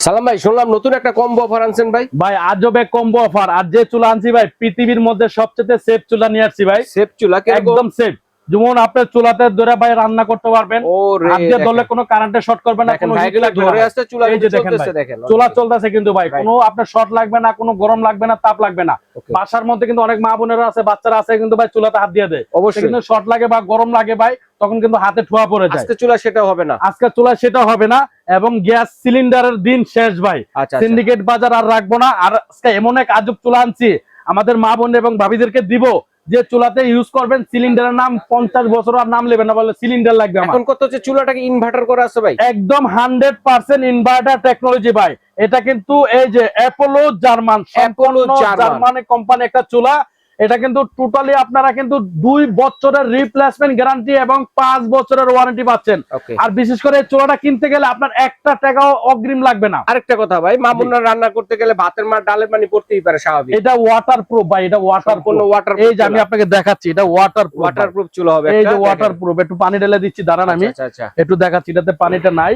সালাম ভাই শুনলাম নতুন একটা কম্বো অফার আনছেন ভাই। ভাই আজবে কম্বো অফার আর যে চুলা আনছি ভাই পৃথিবীর মধ্যে সবচেয়ে সেফ চুলা নিয়ে আসছি ভাই। সেফ চুলা একদম সেফ যেমন আপনার চুলাতে ধরে ভাই রান্না করতে পারবেন। ধরলে কোনো কারেন্টে শর্ট করবে না কোনো ধরে আসছে চুলা দেখেন চলতেছে চুলা চলতেছে কিন্তু ভাই. কোনো আপনার শর্ট লাগবে না কোনো গরম লাগবে না তাপ লাগবে না। বাসার মধ্যে কিন্তু অনেক মা বোনেরা আছে বাচ্চারা আছে কিন্তু ভাই চুলাতে হাত দিয়ে দেয়। অবশ্যই। কিন্তু শর্ট লাগে বা গরম লাগে ভাই তখন কিন্তু হাতে ঠোয়া পড়ে যায়। আজকে চুলা সেটা হবে না। আজকে চুলা সেটা হবে না। এবং গ্যাস সিলিন্ডারের দিন শেষ ভাই। আচ্ছা আচ্ছা। সিন্ডিকেট বাজার আর রাখব না। আর আজকে এমন এক আজব চুলা আনছি আমাদের মা বোন এবং ভাবিদেরকে দিব যে চুলাতে ইউজ করবেন সিলিন্ডারের নাম পঞ্চাশ বছর আর নাম নেবেন না বলে সিলিন্ডার লাগবে এখন কত হচ্ছে? চুলাটাকে ইনভার্টার করা আছে ভাই? একদম হান্ড্রেড পার্সেন্ট ইনভার্টার টেকনোলজি ভাই। এটা কিন্তু এই যে অ্যাপোলো জার্মান। জার্মানি কোম্পানি একটা চুলা। এটা কিন্তু টোটালি আপনারা কিন্তু দুই বছরের রিপ্লেসমেন্ট গ্যারান্টি এবং পাঁচ বছরের ওয়ারেন্টি পাচ্ছেন। আর বিশেষ করে চুলাটা কিনতে গেলে আপনার একটা টাকাও অগ্রিম লাগবে না। আরেকটা কথা ভাই মামুনরা রান্না করতে গেলে ভাতের মার ডালের পানি পড়তেই পারে স্বাভাবিক। এটা ওয়াটার প্রুফ ভাই এটা ওয়াটার সম্পূর্ণ ওয়াটার এই যে আমি আপনাকে দেখাচ্ছি এটা ওয়াটার ওয়াটার প্রুফ চুলা হবে এই যে ওয়াটার প্রুফ একটু পানি ঢেলে দিচ্ছি দাঁড়ান আমি। আচ্ছা আচ্ছা। একটু দেখাচ্ছি এটাতে পানিটা নাই।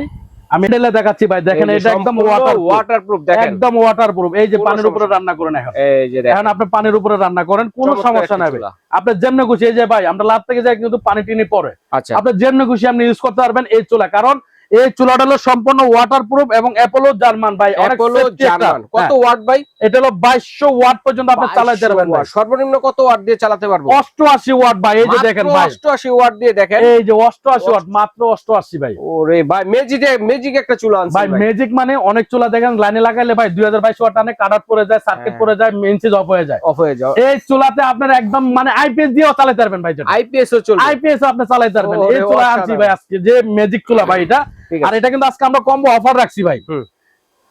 আমি ঢেলে দেখাচ্ছি ভাই দেখেন এটা একদম ওয়াটার ওয়াটার প্রুফ দেখেন। একদম ওয়াটার প্রুফ এই যে পানির উপরে রান্না করেন এখন। এই যে দেখেন। আপনি পানির উপরে রান্না করেন কোনো সমস্যা নাই। আপনি যেমনি খুশি এই যে ভাই আমরা লাভ থেকে যাই কিন্তু পানি টিনি পরে। আচ্ছা। আপনি যেমনি খুশি আপনি ইউজ করতে পারবেন এই চুলা। কারণ এই চুলাটা হলো সম্পূর্ণ ওয়াটার প্রুফ এবং অ্যাপোলো জার্মান ভাই। Apollo German. কত হ্যাঁ, ওয়াট ভাই? এটা হলো বাইশশো ওয়াট পর্যন্ত আপনি চালাতে পারবেন ভাই। সর্বনিম্ন কত ওয়াট দিয়ে চালাতে পারব? অষ্টআশি ওয়াট ভাই। এই যে দেখেন ভাই। অষ্টআশি ওয়াট দিয়ে দেখেন। এই যে অষ্টআশি ওয়াট মাত্র অষ্টআশি ভাই। ওরে ভাই ম্যাজিক ম্যাজিক একটা চুলা ভাই ম্যাজিক মানে অনেক চুলা দেখেন লাইনে লাগাইলে ভাই দুই হাজার বাইশ ওয়াট টানে কাটার পরে যায় সার্কিট হ্যাঁ। পরে যায় মেন সুইচ অফ হয়ে যায়। অফ হয়ে যায়। এই চুলাতে আপনার একদম মানে আইপিএস দিয়েও চালাতে পারবেন ভাই আইপিএস ও চলবে। আইপিএস আপনি চালাতে পারবেন। এই চুলা আনছি ভাই আজকে যে ম্যাজিক চুলা ভাই এটা। আর এটা কিন্তু আজকে আমরা কম্বো অফার রাখছি ভাই।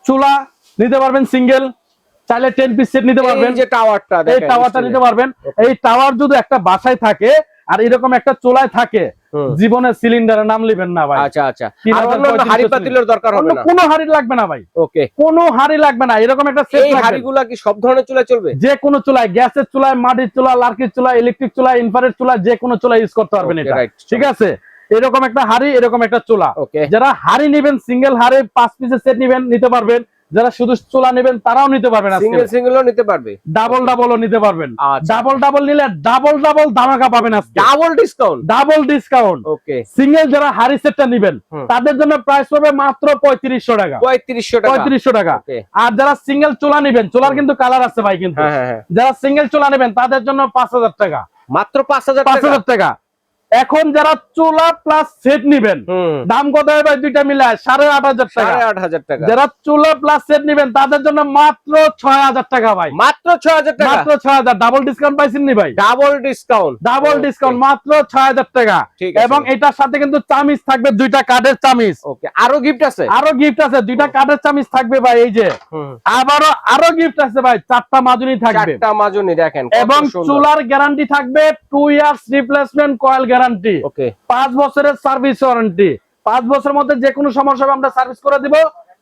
চুলা নিতে পারবেন সিঙ্গেল চাইলে টেন পিস সেট নিতে পারবেন। যে টাওয়ারটা এই টাওয়ারটা নিতে পারবেন। এই টাওয়ার যদি একটা বাসায় থাকে আর এরকম একটা চুলায় থাকে হুম। জীবনে সিলিন্ডারে নাম লিবেন না ভাই। আচ্ছা আচ্ছা। আর পঁয়ত্রিশ হাড়ি পাতিলের দরকার হবে না? কোনো হাড়ি লাগবে না ভাই। ওকে কোনো হাড়ি লাগবে না এরকম একটা সেট এই হাড়িগুলা কি সব ধরনের চুলা চলবে? যে কোনো চুলায় গ্যাসের চুলায় মাটির চুলা লার্কির চুলা ইলেকট্রিক চুলা ইনফ্রারেড চুলা যে কোনো চুলা ইউজ করতে পারবেন এটা। ঠিক আছে? এরকম একটা হাড়ি এরকম একটা চুলা। যারা হাড়ি নেবেন সিঙ্গেল হাড়ি পাঁচ পিসের সেট নেবেন নিতে পারবেন। যারা শুধু চুলা নেবেন তারাও নিতে পারবেন সিঙ্গেল সিঙ্গেলও নিতে পারবে। ডাবল ডাবলও নিতে পারবেন। আচ্ছা। ডাবল ডাবল নিলে ডাবল ডাবল দামাকা পাবেন আজকে। Double discount double discount okay. Single যারা হাড়ি সেটটা নিবেন তাদের জন্য প্রাইস পড়বে মাত্র পঁয়ত্রিশশো টাকা। পঁয়ত্রিশশো টাকা। পঁয়ত্রিশশো টাকা। আর যারা সিঙ্গেল চুলা নিবেন চুলার কিন্তু কালার আছে ভাই কিন্তু। হ্যাঁ হ্যাঁ হ্যাঁ। যারা সিঙ্গেল চুলা নেবেন তাদের জন্য পাঁচ হাজার টাকা। মাত্র পাঁচ হাজার পাঁচ টাকা? হাজার টাকা। এখন যারা চুলা প্লাস সেট নিবেন দাম কত হয় ভাই? দুইটা মিলায় সাড়ে আট হাজার টাকা। আট হাজার টাকা। যারা চুলা প্লাস সেট নিবেন তাদের জন্য মাত্র ছয় হাজার টাকা ভাই। মাত্র ছয় হাজার টাকা? মাত্র ছয় হাজার। ডাবল ডিসকাউন্ট পাইছেন নি ভাই? ডাবল ডিসকাউন্ট ডাবল ডিসকাউন্ট মাত্র ছয় হাজার টাকা। এবং এটার সাথে কিন্তু চামিজ থাকবে দুইটা কাঠের চামিজ ওকে আরও গিফট আছে? আরও গিফট আছে দুইটা কাঠের চামিজ থাকবে ভাই এই যে। আবারও আরও গিফট আছে ভাই চারটা মাজুনি থাকবে। চারটা মাজুনি দেখেন এবং। চুলার গ্যারান্টি থাকবে two years replacement coil guarantee okay পাঁচ বছরের সার্ভিস ওয়ারেন্টি পাঁচ বছরের মধ্যে যে কোনো সমস্যা হবে আমরা সার্ভিস করে দিব।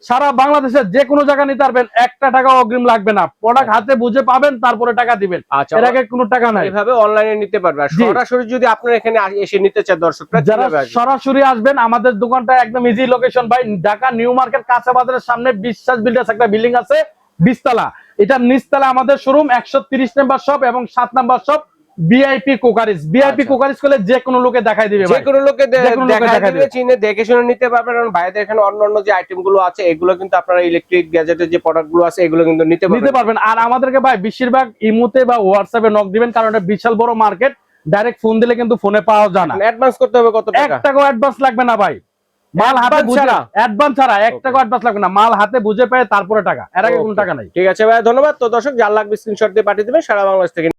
সারা বাংলাদেশের যে কোনো জায়গা নিতে পারবেন। একটা টাকা অগ্রিম লাগবে না। প্রোডাক্ট হাতে বুঝে পাবেন তারপরে টাকা দিবেন। আচ্ছা এর আগে কোনো টাকা নাই। এইভাবে অনলাইনে নিতে পারবে। সরাসরি যদি আপনার এখানে এসে নিতে চান দর্শকরা যারা সরাসরি আসবেন আমাদের দোকানটা একদম ইজি লোকেশন ভাই। ঢাকা নিউ মার্কেট কাঁচা বাজারের সামনে বিশ্বাস বিল্ডার্স একটা বিল্ডিং আছে বিশতলা। এটা নিচতলা আমাদের শোরুম একশো তিরিশ নাম্বার শপ এবং সাত নাম্বার শপ বিআইপি কোকারিস আচ্ছা। কোকারিস করলে যে কোনো লোকে দেখাই দিবে যে কোনো লোকে দিবে। চিনে দেখে শুনে নিতে পারবেন। কারণ ভাইদের এখানে যে আইটেমগুলো আছে এগুলো কিন্তু আপনারা ইলেকট্রিক গ্যাজেটের যে প্রোডাক্টগুলো আছে এগুলো কিন্তু নিতে নিতে পারবেন। আর আমাদেরকে ভাই বেশিরভাগ ইমুতে বা হোয়াটসঅ্যাপে নক দিবেন কারণ এটা বিশাল বড় মার্কেট ডাইরেক্ট ফোন দিলে কিন্তু ফোনে পাওয়া যায় না। অ্যাডভান্স করতে হবে কত টাকা? টাকাও অ্যাডভান্স লাগবে না ভাই। মাল হাতে বুঝে? অ্যাডভান্স ছাড়া এক Okay. টাকাও অ্যাডভান্স লাগবে না। মাল হাতে বুঝে পেয়ে তারপরে টাকা। এর আগে কোনো টাকা নাই। ঠিক আছে ভাই ধন্যবাদ। তো দর্শক যার লাগবে স্ক্রিনশট দিয়ে পাঠিয়ে দেবেন। সারা বাংলাদেশ থেকে